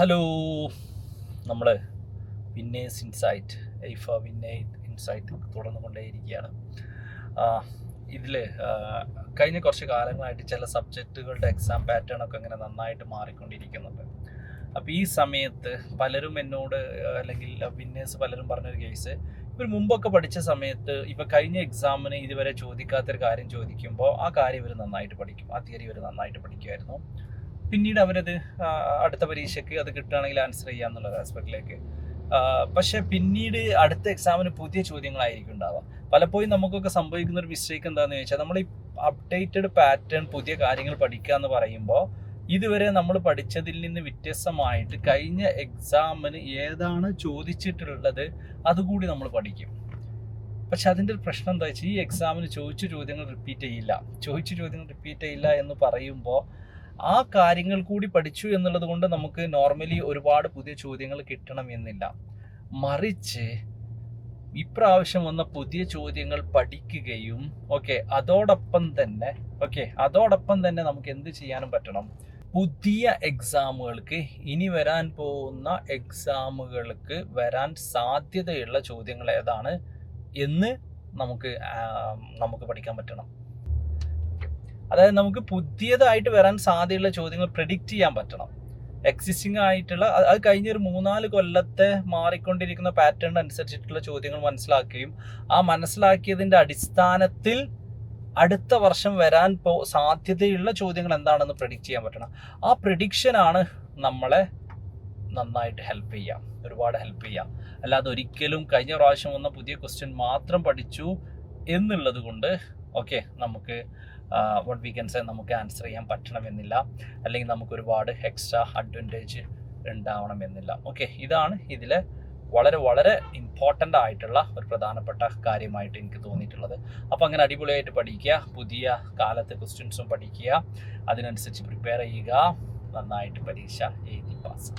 Hello. നമ്മൾ winners insight ഐഫ വിന്നേ insight തുടർന്നു തുടർന്നുകൊണ്ടേയിരിക്കുകയാണ് ഇതിൽ കഴിഞ്ഞ കുറച്ച് കാലങ്ങളായിട്ട് ചില സബ്ജക്റ്റുകളുടെ എക്സാം പാറ്റേൺ ഒക്കെ ഇങ്ങനെ നന്നായിട്ട് മാറിക്കൊണ്ടിരിക്കുന്നുണ്ട്. അപ്പോൾ ഈ സമയത്ത് പലരും എന്നോട് അല്ലെങ്കിൽ വിന്നേഴ്സ് പലരും പറഞ്ഞൊരു കേസ് ഇവർ മുമ്പൊക്കെ പഠിച്ച സമയത്ത് ഇപ്പം കഴിഞ്ഞ എക്സാമിന് ഇതുവരെ ചോദിക്കാത്തൊരു കാര്യം ചോദിക്കുമ്പോൾ ആ കാര്യം ഇവർ നന്നായിട്ട് പഠിക്കും. ആ തിയറി ഇവർ നന്നായിട്ട് പഠിക്കുമായിരുന്നു. പിന്നീട് അവരത് അടുത്ത പരീക്ഷയ്ക്ക് അത് കിട്ടുകയാണെങ്കിൽ ആൻസർ ചെയ്യാന്നുള്ള ആസ്പെക്റ്റിലേക്ക് പക്ഷെ പിന്നീട് അടുത്ത എക്സാമിന് പുതിയ ചോദ്യങ്ങളായിരിക്കും ഉണ്ടാവുക. പലപ്പോഴും നമുക്കൊക്കെ സംഭവിക്കുന്ന ഒരു മിസ്റ്റേക്ക് എന്താണെന്ന് ചോദിച്ചാൽ നമ്മൾ ഈ അപ്ഡേറ്റഡ് പാറ്റേൺ പുതിയ കാര്യങ്ങൾ പഠിക്കുക എന്ന് പറയുമ്പോൾ ഇതുവരെ നമ്മൾ പഠിച്ചതിൽ നിന്ന് വ്യത്യസ്തമായിട്ട് കഴിഞ്ഞ എക്സാമിന് ഏതാണ് ചോദിച്ചിട്ടുള്ളത് അതുകൂടി നമ്മൾ പഠിക്കും. പക്ഷെ അതിന്റെ ഒരു പ്രശ്നം എന്താ വെച്ചാൽ ഈ എക്സാമിന് ചോദിച്ച ചോദ്യങ്ങൾ റിപ്പീറ്റ് ചെയ്യില്ല. ചോദിച്ച ചോദ്യങ്ങൾ റിപ്പീറ്റ് ചെയ്യില്ല എന്ന് പറയുമ്പോൾ ആ കാര്യങ്ങൾ കൂടി പഠിച്ചു എന്നുള്ളത് കൊണ്ട് നമുക്ക് നോർമലി ഒരുപാട് പുതിയ ചോദ്യങ്ങൾ കിട്ടണം എന്നില്ല. മറിച്ച് ഇപ്രാവശ്യം വന്ന പുതിയ ചോദ്യങ്ങൾ പഠിക്കുകയും ഓക്കെ അതോടൊപ്പം തന്നെ ഓക്കെ അതോടൊപ്പം തന്നെ നമുക്ക് എന്ത് ചെയ്യാനും പറ്റണം? പുതിയ എക്സാമുകൾക്ക് ഇനി വരാൻ പോകുന്ന എക്സാമുകൾക്ക് വരാൻ സാധ്യതയുള്ള ചോദ്യങ്ങൾ ഏതാണ് എന്ന് നമുക്ക് നമുക്ക് പഠിക്കാൻ പറ്റണം. അതായത് നമുക്ക് പുതിയതായിട്ട് വരാൻ സാധ്യതയുള്ള ചോദ്യങ്ങൾ പ്രെഡിക്റ്റ് ചെയ്യാൻ പറ്റണം. എക്സിസ്റ്റിംഗ് ആയിട്ടുള്ള അത് കഴിഞ്ഞ കഴിഞ്ഞൊരു മൂന്നാൽ കൊല്ലത്തെ മാറിക്കൊണ്ടിരിക്കുന്ന പാറ്റേൺ അനുസരിച്ചിട്ടുള്ള ചോദ്യങ്ങൾ മനസ്സിലാക്കുകയും ആ മനസ്സിലാക്കിയതിന്റെ അടിസ്ഥാനത്തിൽ അടുത്ത വർഷം വരാൻ പോ സാധ്യതയുള്ള ചോദ്യങ്ങൾ എന്താണെന്ന് പ്രെഡിക്റ്റ് ചെയ്യാൻ പറ്റണം. ആ പ്രഡിക്ഷനാണ് നമ്മളെ നന്നായിട്ട് ഹെൽപ്പ് ചെയ്യാം. ഒരുപാട് ഹെൽപ്പ് ചെയ്യാം. അല്ലാതെ ഒരിക്കലും കഴിഞ്ഞ പ്രാവശ്യം വന്ന പുതിയ ക്വസ്റ്റ്യൻ മാത്രം പഠിച്ചു എന്നുള്ളത് കൊണ്ട് ഓക്കെ നമുക്ക് വട്ട് വി നമുക്ക് ആൻസർ ചെയ്യാൻ പറ്റണമെന്നില്ല. അല്ലെങ്കിൽ നമുക്ക് ഒരുപാട് എക്സ്ട്രാ അഡ്വാന്റേജ് ഉണ്ടാവണമെന്നില്ല. ഓക്കെ ഇതാണ് ഇതിലെ വളരെ വളരെ ഇമ്പോർട്ടന്റ് ആയിട്ടുള്ള ഒരു പ്രധാനപ്പെട്ട കാര്യമായിട്ട് എനിക്ക് തോന്നിയിട്ടുള്ളത്. അപ്പോൾ അങ്ങനെ അടിപൊളിയായിട്ട് പഠിക്കുക പുതിയ കാലത്തെ ക്വസ്റ്റ്യൻസും പഠിക്കുക അതിനനുസരിച്ച് പ്രിപ്പയർ ചെയ്യുക നന്നായിട്ട് പരീക്ഷ എഴുതി പാസ്